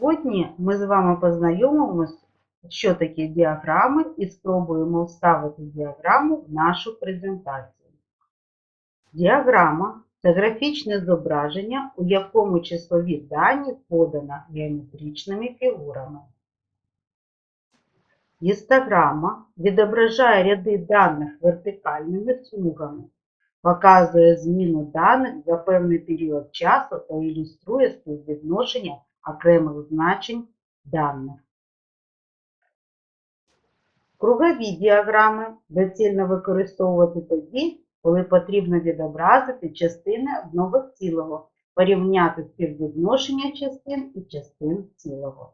Сьогодні ми з вами познайомимося, що таке діаграми, і спробуємо вставити діаграму в нашу презентацію. Діаграма це графічне зображення, у якому числові дані подано геометричними фігурами. Гістограма відображає ряди даних вертикальними смугами, показує зміну даних за певний період часу та ілюструє співвідношення окремих значень даних. Кругові діаграми доцільно використовувати тоді, коли потрібно відобразити частини одного цілого, порівняти співвідношення частин і частин цілого.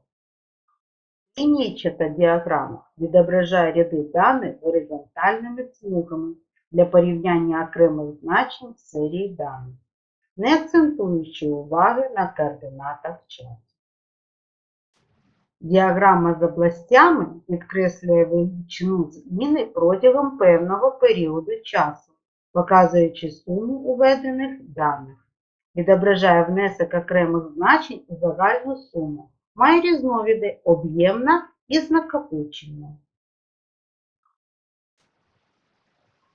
Лінійчата діаграма відображає ряди даних горизонтальними смугами для порівняння окремих значень серії даних, не акцентуючи уваги на координатах часу. Діаграма з областями підкреслює величину зміни протягом певного періоду часу, показуючи суму уведених даних. Відображає внесок окремих значень у загальну суму. Має різновиди об'ємна і накопичення.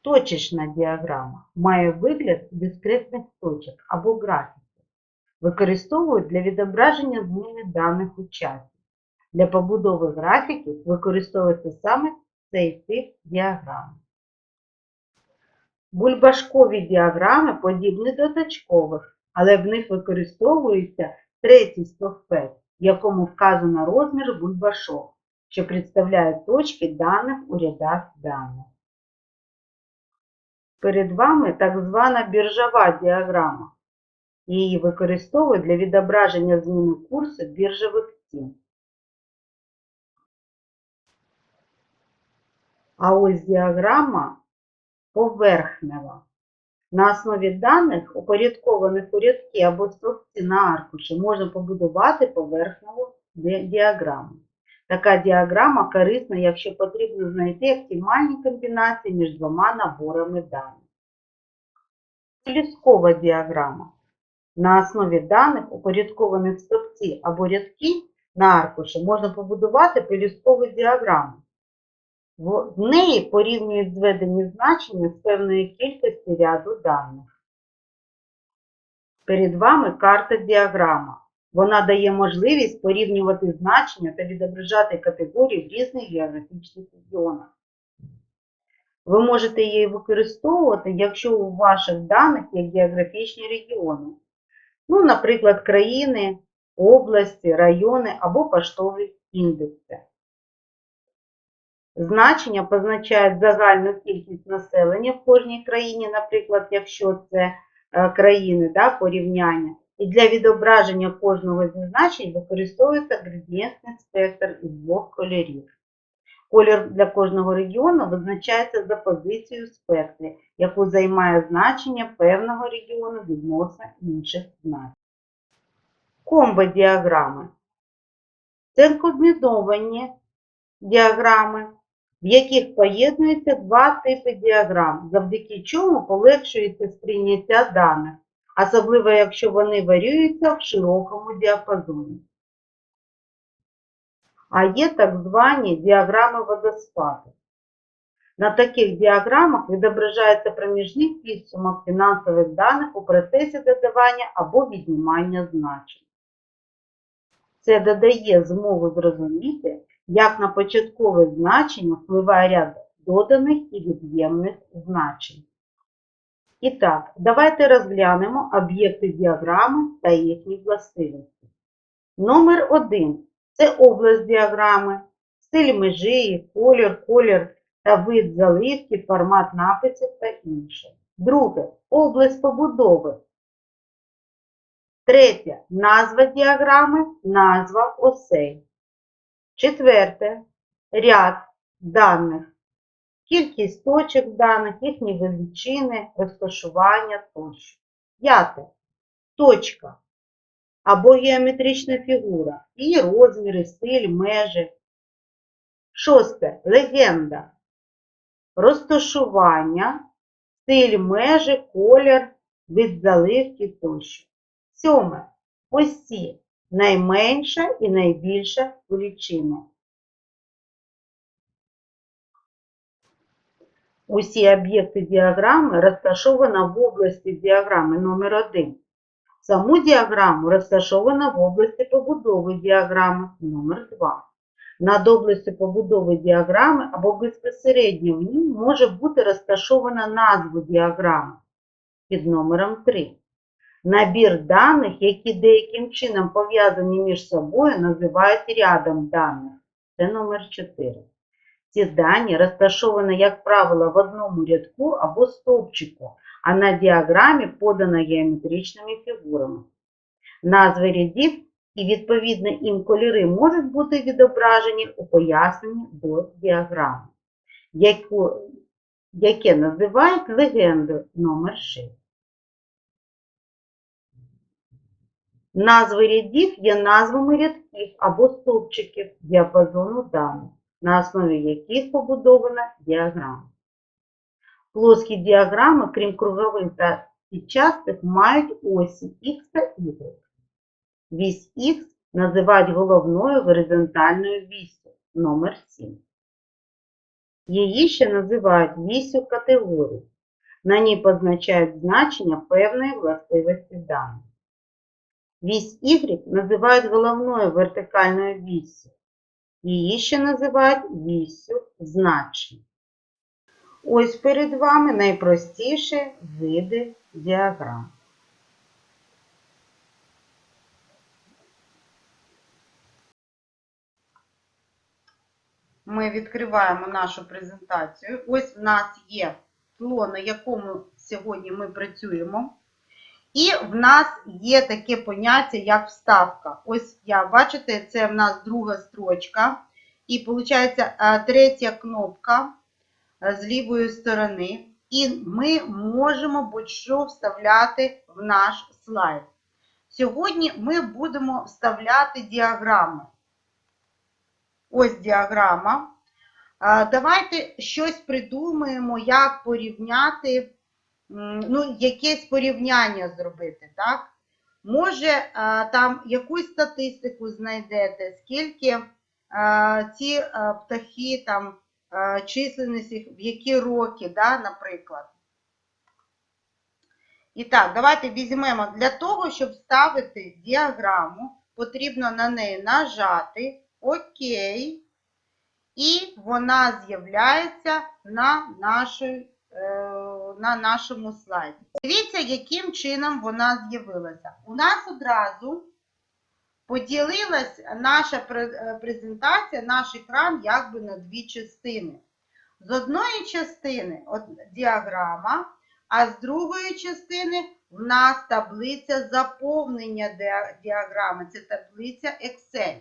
Точечна діаграма має вигляд дискретних точок або графіків. Використовують для відображення зміни даних у часі. Для побудови графіків використовується саме цей тип діаграми. Бульбашкові діаграми подібні до точкових, але в них використовується третій стовпець, в якому вказано розмір бульбашок, що представляє точки даних у рядах даних. Перед вами так звана біржова діаграма. Її використовують для відображення зміни курсу біржових цін. А ось діаграма поверхнева. На основі даних, упорядкованих у рядки або стовпці на аркуші, можна побудувати поверхневу діаграму. Така діаграма корисна, якщо потрібно знайти оптимальні комбінації між двома наборами даних. Ліскова діаграма. На основі даних, упорядкованих в стовпці або рядки на аркуші, можна побудувати пелюсткову діаграму. В неї порівнюють зведені значення з певної кількості ряду даних. Перед вами карта діаграма. Вона дає можливість порівнювати значення та відображати категорії в різних географічних регіонах. Ви можете її використовувати, якщо у ваших даних є географічні регіони. Ну, наприклад, країни, області, райони або поштові індекси. Значення позначають загальну кількість населення в кожній країні, наприклад, якщо це е, країни да, порівняння. І для відображення кожного зі значень використовується градієнтний спектр із двох кольорів. Колір для кожного регіону визначається за позицією в спектрі, яку займає значення певного регіону відносно інших значень. Комбо-діаграми це комбіновані діаграми, в яких поєднуються два типи діаграм, завдяки чому полегшується сприйняття даних, особливо якщо вони варіюються в широкому діапазоні. А є так звані діаграми водоспаду. На таких діаграмах відображається проміжний підсумок фінансових даних у процесі додавання або віднімання значень. Це додає змогу зрозуміти, як на початкове значення впливає ряд доданих і від'ємних значень. І так, давайте розглянемо об'єкти діаграми та їхні властивості. Номер 1 це область діаграми, стиль межі, колір, колір та вид заливки, формат написів та інше. Друге область побудови. Третє назва діаграми, назва осей. Четверте ряд даних. Кількість точок даних, їхні величини, розташування тощо. П'яте. Точка або геометрична фігура, її розміри, стиль, межі. Шосте. Легенда. Розташування, стиль, межі, колір, від заливки тощо. Сьоме. Осі. Найменша і найбільша величини. Усі об'єкти діаграми розташовано в області діаграми номер 1 Саму діаграму розташовано в області побудови діаграми номер 2 Над областю побудови діаграми або безпосередньо в ній може бути розташована назва діаграми під номером 3. Набір даних, які деяким чином пов'язані між собою, називають рядом даних. Це номер 4. Ці дані розташовані, як правило, в одному рядку або стовпчику, а на діаграмі подано геометричними фігурами. Назви рядів і відповідно їм кольори можуть бути відображені у поясненні до діаграми, яку, яке називають легендою номер 6. Назви рядів є назвами рядків або стовпчиків діапазону даних, на основі яких побудована діаграма. Плоскі діаграми, крім кругових та сітчастих, мають осі Х та Y. Вісь Х називають головною горизонтальною вісю номер 7. Її ще називають вісю категорії. На ній позначають значення певної властивості даних. Вісь Y називають головною вертикальною віссю. Її ще називають віссю значень. Ось перед вами найпростіші види діаграм. Ми відкриваємо нашу презентацію. Ось в нас є тло, на якому сьогодні ми працюємо. І в нас є таке поняття, як вставка. Ось я, бачите, це в нас друга строчка. І виходить третя кнопка е, з лівої сторони. І ми можемо будь-що вставляти в наш слайд. Сьогодні ми будемо вставляти діаграми. Ось діаграма. Давайте щось придумаємо, як порівняти, ну, якесь порівняння зробити, так? Може, там якусь статистику знайдете, скільки ці а, птахи, там, їх, в які роки, да, наприклад. І так, давайте візьмемо, для того, щоб вставити діаграму, потрібно на неї нажати Окей. І вона з'являється на, нашій, е, на нашому слайді. Дивіться, яким чином вона з'явилася. У нас одразу поділилась наша е, презентація, наш екран якби на дві частини. З одної частини от, діаграма, а з другої частини в нас таблиця заповнення діаграми. Це таблиця Excel.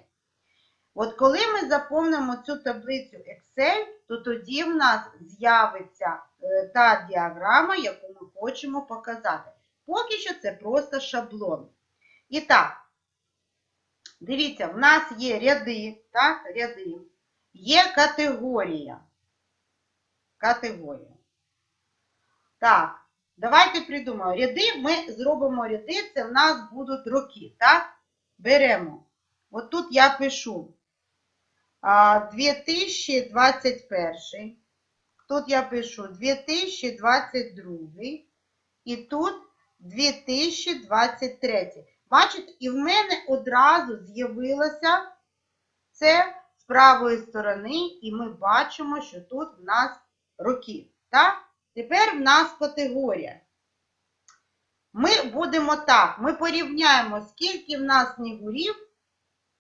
От коли ми заповнимо цю таблицю Excel, то тоді в нас з'явиться е, та діаграма, яку ми хочемо показати. Поки що це просто шаблон. І так, дивіться, в нас є ряди, так, ряди, є категорія. Категорія. Так, давайте придумаємо. Ряди, ми зробимо ряди, це в нас будуть роки, так? Беремо. От тут я пишу 2021. Тут я пишу 2022. І тут 2023. Бачите, і в мене одразу з'явилося це з правої сторони, і ми бачимо, що тут в нас роки. Так? Тепер в нас категорія. Ми будемо так, ми порівняємо, скільки в нас снігурів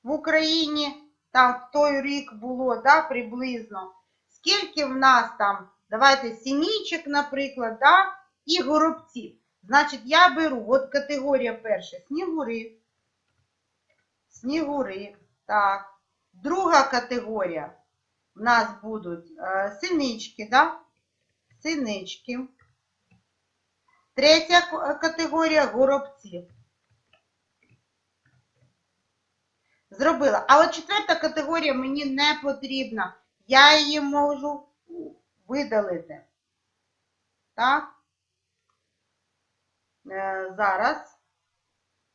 в Україні там в той рік було, да, приблизно. Скільки в нас там, давайте сінічок, наприклад, да, і горобців. Значить, я беру, от категорія перша, снігури. Снігури, так. Друга категорія в нас будуть е, синички, да? Синички. Третя категорія горобців. Зробила. А от четверта категорія мені не потрібна. Я її можу видалити. Так? Е, зараз.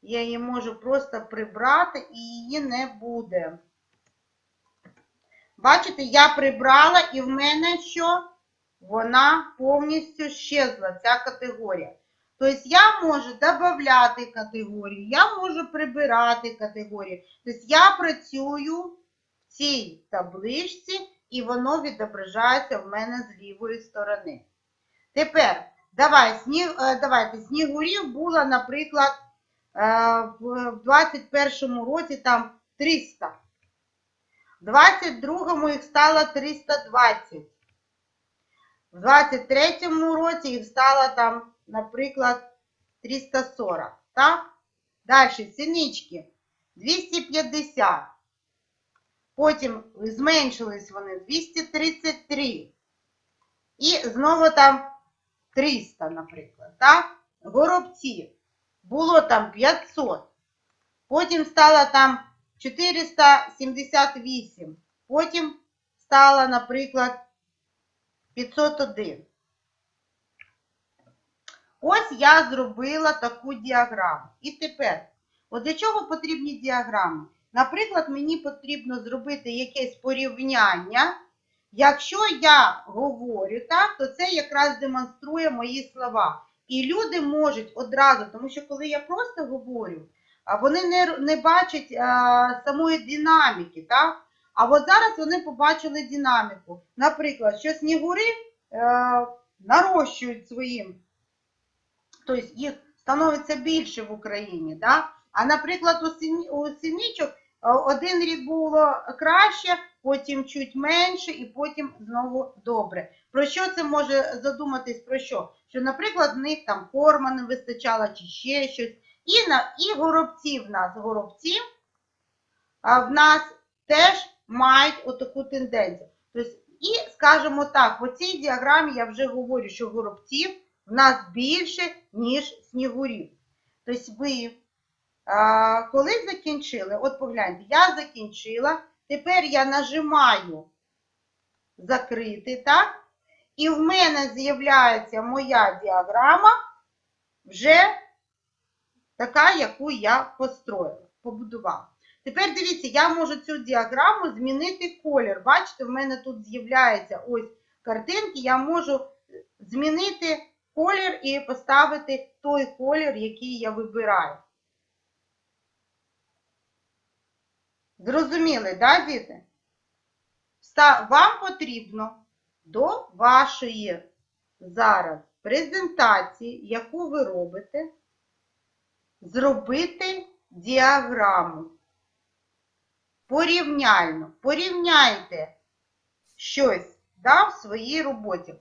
Я її можу просто прибрати і її не буде. Бачите, я прибрала і в мене що? Вона повністю щезла, ця категорія. Тобто я можу додати категорії, я можу прибирати категорії. Тобто я працюю в цій табличці і воно відображається в мене з лівої сторони. Тепер, давай, сніг, е, давайте, снігурів було, наприклад, е, в 21 році там 300. В 22-му їх стало 320. В 23-му році їх стало там, наприклад, 340. Так? Далі, синички 250. Потім зменшились вони 233. І знову там 300, наприклад. Так? Горобці. Було там 500. Потім стало там 478. Потім стало, наприклад, 501. Ось я зробила таку діаграму. І тепер, от для чого потрібні діаграми? Наприклад, мені потрібно зробити якесь порівняння. Якщо я говорю так, то це якраз демонструє мої слова. І люди можуть одразу, тому що коли я просто говорю, вони не, не бачать а, самої динаміки, так? А от зараз вони побачили динаміку. Наприклад, що снігури е, нарощують своїм, тобто їх становиться більше в Україні. Так? А наприклад, у, сині, у синичок е, один рік було краще, потім чуть менше і потім знову добре. Про що це може задуматись? Про що? Що, наприклад, в них там корма не вистачало чи ще щось. І, на, і горобці в нас, горобці а, в нас теж мають отаку тенденцію. Тобто, і, скажімо так, по цій діаграмі я вже говорю, що горобців в нас більше, ніж снігурів. Тобто ви, коли закінчили, от погляньте, я закінчила, тепер я нажимаю закрити, так? І в мене з'являється моя діаграма вже така, яку я построїла, побудувала. Тепер дивіться, я можу цю діаграму змінити колір. Бачите, в мене тут з'являється ось картинки, я можу змінити колір і поставити той колір, який я вибираю. Зрозуміли, да, діти? Вам потрібно до вашої зараз презентації, яку ви робите, зробити діаграму. Порівняльно. Порівняйте щось да, в своїй роботі.